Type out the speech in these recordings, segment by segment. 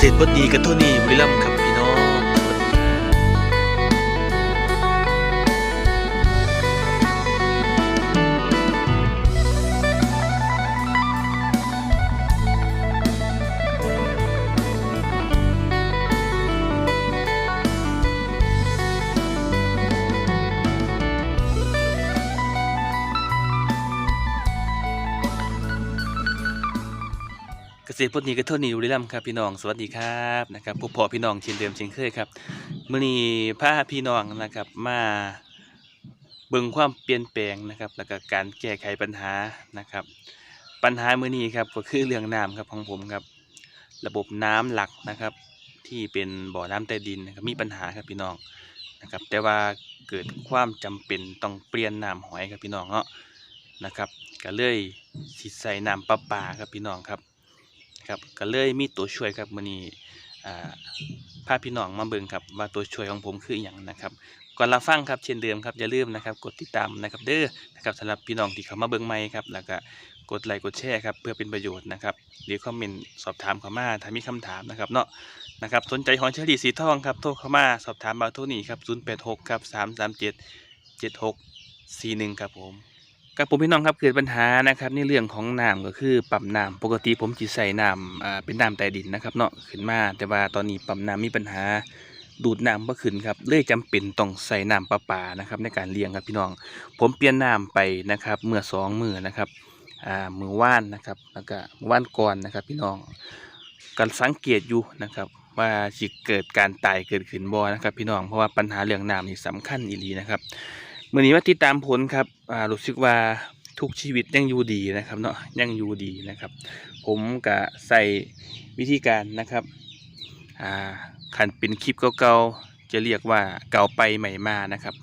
ษตรบดีกันเท่านี้บุรีรัมย์ครับ เกษตรพจนีก็เท่านี้บุรีรัมย์ครับพี่น้องสวัสดีครับนะครับพบพอพี่น้องเช่นเดิมเช่นเคยครับมื้อนี้พาพี่น้องนะครับมาเบิ่งความเปลี่ยนแปลงนะครับ แล้วก็การแก้ไขปัญหานะครับ ปัญหามื้อนี้ครับก็คือเรื่องน้ำครับของผมครับ ระบบน้ำหลักนะครับ ที่เป็นบ่อน้ำใต้ดินนะครับมีปัญหาครับพี่น้องนะครับ แต่ว่าเกิดความจำเป็นต้องเปลี่ยนน้ำหอยครับพี่น้องเนาะนะครับก็เลยสิใส่น้ำประปาครับพี่น้องครับ ครับก็เลยมีตัวช่วยครับมื้อนี้อ่าพาพี่น้องมาเบิ่งครับว่าตัวช่วยของผมคืออย่างนะครับก่อนรับฟังครับเช่นเดิมครับอย่าลืมนะครับกดติดตามนะครับเด้อนะครับสำหรับพี่น้องที่เขามาเบิ่งใหม่ครับแล้วก็กดไลค์กดแชร์ครับเพื่อเป็นประโยชน์นะครับหรือคอมเมนต์สอบถามเข้ามาถ้ามีคำถามนะครับเนาะนะครับสนใจหอยเชอรี่สีทองครับโทรเข้ามาสอบถามเบอร์โทนี้ครับ086ครับ337 7641ครับผม กับผมพี่น้องครับเกิดปัญหานะครับในเรื่องของน้ำก็คือปั๊มน้ำปกติผมจะใส่น้ำอ่าเป็นน้ำใต้ดินนะครับเนาะขึ้นมาแต่ว่าตอนนี้ปั๊มน้ำมีปัญหาดูดน้ำบ่ขึ้นครับเลยจำเป็นต้องใส่น้ำประปานะครับในการเลี้ยงครับพี่น้อง ผมเปลี่ยนน้ำไปนะครับเมื่อสองมือนะครับอ่ามือว่านนะครับแล้วก็มือว่านก่อนนะครับ พี่น้องกันสังเกตอยู่นะครับว่าสิเกิดการตายเกิดขึ้นบ่นะครับ พี่น้องเพราะว่าปัญหาเรื่องน้ำนี่สำคัญอีหลีนะครับ มื่อนี้ว่าติดตามผลครับอ่ารู้สึกว่าทุกชีวิตยังอยู่ดีนะครับเนาะยังอยู่ดีนะครับ ผมก็ใส่วิธีการนะครับอ่าขันเป็นคลิปเก่าๆจะเรียกว่าเก่าไปใหม่มานะครับ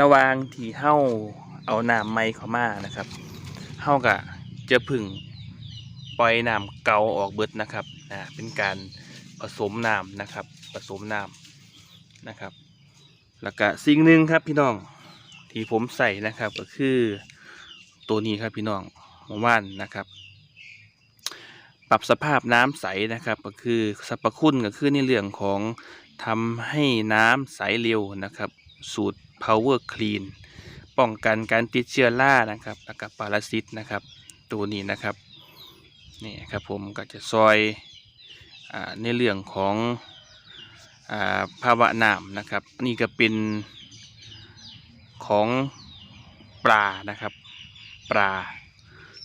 ระวางที่เฮ้าเอาน้ำใหม่เข้ามานะครับเฮ้าก็จะพึ่งปล่อยน้ำเก่าออกเบิดนะครับอ่าเป็นการผสมน้ำนะครับ ผสมน้ำนะครับ แล้วก็สิ่งหนึ่งครับพี่น้อง ที่ผมใส่นะครับก็คือตัวนี้ครับพี่น้องหมู่บ้านนะครับ ปรับสภาพน้ำใสนะครับ ก็คือสรรพคุณก็คือในเรื่องของทำให้น้ำใสเร็วนะครับ สูตร power clean ป้องกันการติดเชื้อรานะครับแล้วก็ปราซิตนะครับ ตัวนี้นะครับนี่ครับผมก็จะซอยอในเรื่องของอภาวะน้ำนะครับ นี่ก็เป็น ของปลานะครับปลา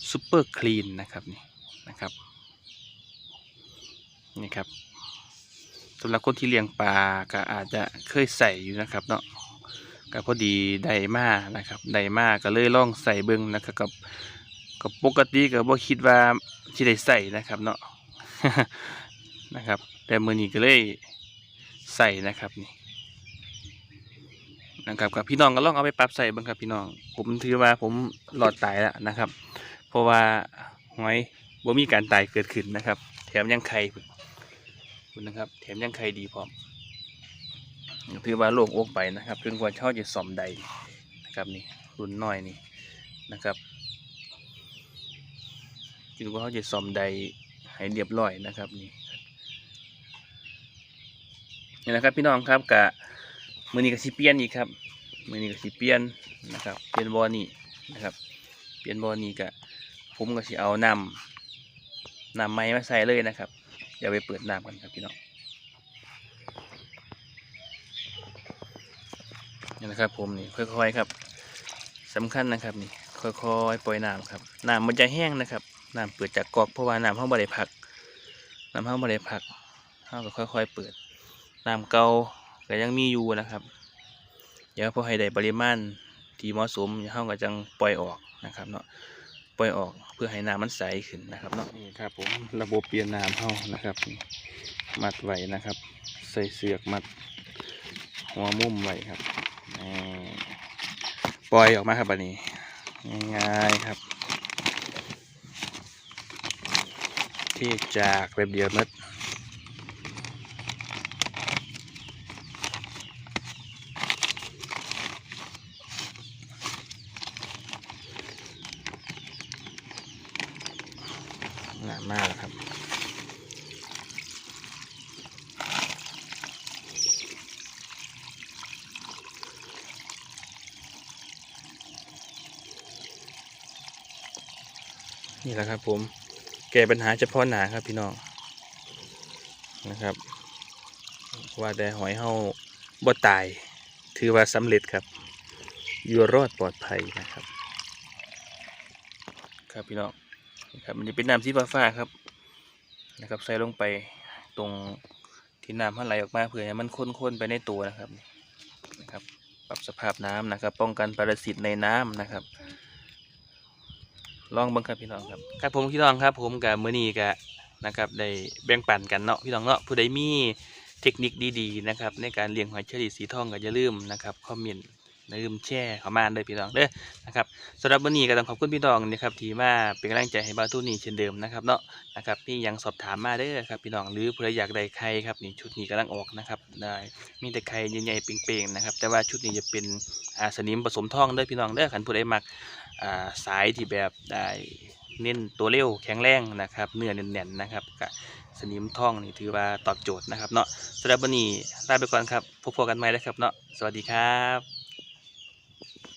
ซูเปอร์คลีนนะครับนี่นะครับนี่ครับสำหรับคนที่เลี้ยงปลาก็อาจจะเคยใส่อยู่นะครับเนาะก็พอดีไดมานะครับไดมาก็เลยลองใส่เบิ้งนะครับกับกับปกติก็บ่คิดว่าที่ได้ใส่นะครับเนาะนะครับ แต่มือนี้ก็เลยใส่นะครับนี่ นะครับกับพี่น้องก็ลองเอาไปปรับใส่บ้างครับพี่น้อง ผมถือว่าผมหลอดตายแล้วนะครับ เพราะว่าหอยบ่มีการตายเกิดขึ้นนะครับ แถมยังไข่คุณนะครับ แถมยังไข่ดีพร้อมถือว่าโล่งอกไปนะครับถึงกว่าเช่าจะสอมใดนะครับนี่รุ่นน้อยนี่นะครับถึงว่าเขาจะสอมใดให้เรียบร้อยนะครับนี่นี่นะครับพี่น้องครับกะ มือนี้ก็สิเปลี่ยนอีกครับมือนี้ก็สิเปลี่ยนนะครับเปลี่ยนบอนี่นะครับ เปลี่ยนบอนี่ก็ผมก็สิเอานำนำไม้มาใส่เลยนะครับเดี๋ยวไปเปิดน้ำกันครับพี่น้องนี่นะครับผมนี่ค่อยๆครับสำคัญนะครับนี่ค่อยๆปล่อยน้ำครับน้ำมันจะแห้งนะครับน้ำเปิดจากกอกเพราะว่าน้ำห้องบริพักน้ำห้องบริพักเราก็ค่อย ๆ เปิดน้ำเก่า ก็ยังมีอยู่นะครับ เดี๋ยวพอให้ได้ปริมาณที่เหมาะสมเฮาก็จังปล่อยออกนะครับเนาะปล่อยออกเพื่อให้น้ำมันใสขึ้นนะครับเนาะนี่ครับผมระบบเปลี่ยนน้ำเฮานะครับ มัดไว้นะครับ ใส่เสือกมัดหัวมุมไว้ครับปล่อยออกมาครับอันนี้ง่ายๆครับ ที่จากแบบเดียวมัด หนามากครับ นี่แหละครับ ผม แก้ปัญหาเฉพาะหนาครับพี่น้องนะครับ ว่าแต่หอยเห่าบ่ตาย ถือว่าสำเร็จครับ อยู่รอดปลอดภัยนะครับ ครับพี่น้อง ครับมันจะเป็นน้ำสีฟ้าๆครับนะครับ ใส่ลงไปตรงที่น้ำมันไหลออกมาเพื่อให้มันข้นๆไปในตัวนะครับนะครับ ปรับสภาพน้ำนะครับ ป้องกันปรสิตในน้ำนะครับ ลองบังครับพี่น้องครับครับผมพี่น้องครับ ผมกับมือนีกับนะครับได้แบ่งปันกันเนาะพี่น้องเนาะผู้ใดมีเทคนิคดีๆนะครับในการเลี้ยงหอยเชอรี่สีทองก็อย่าลืมนะครับคอมเมนต์ ลืมแชร์เข้ามาเลยพี่น้องเด้อนะครับสำหรับวันนี้ก็ต้องขอบคุณพี่น้องนะครับที่มาเป็นกำลังใจให้บาตูนี่เช่นเดิมนะครับเนาะนะครับพี่ยังสอบถามมาเด้อครับพี่น้องหรือผู้ใดอยากได้ไข่ครับนี่ชุดนี้กำลังออกนะครับได้มีแต่ไข่ใหญ่ๆเป่งๆนะครับแต่ว่าชุดนี้จะเป็นอาสนิมผสมทองเด้อพี่น้องเด้อขันผู้ใดมักอ่าสายที่แบบได้เน้นตัวเร็วแข็งแรงนะครับเนื้อแน่นๆนะครับกับสนิมทองนี่ถือว่าตอบโจทย์นะครับเนาะสำหรับวันนี้ลาไปก่อนครับพบกันใหม่แล้วครับเนาะสวัสดีครับ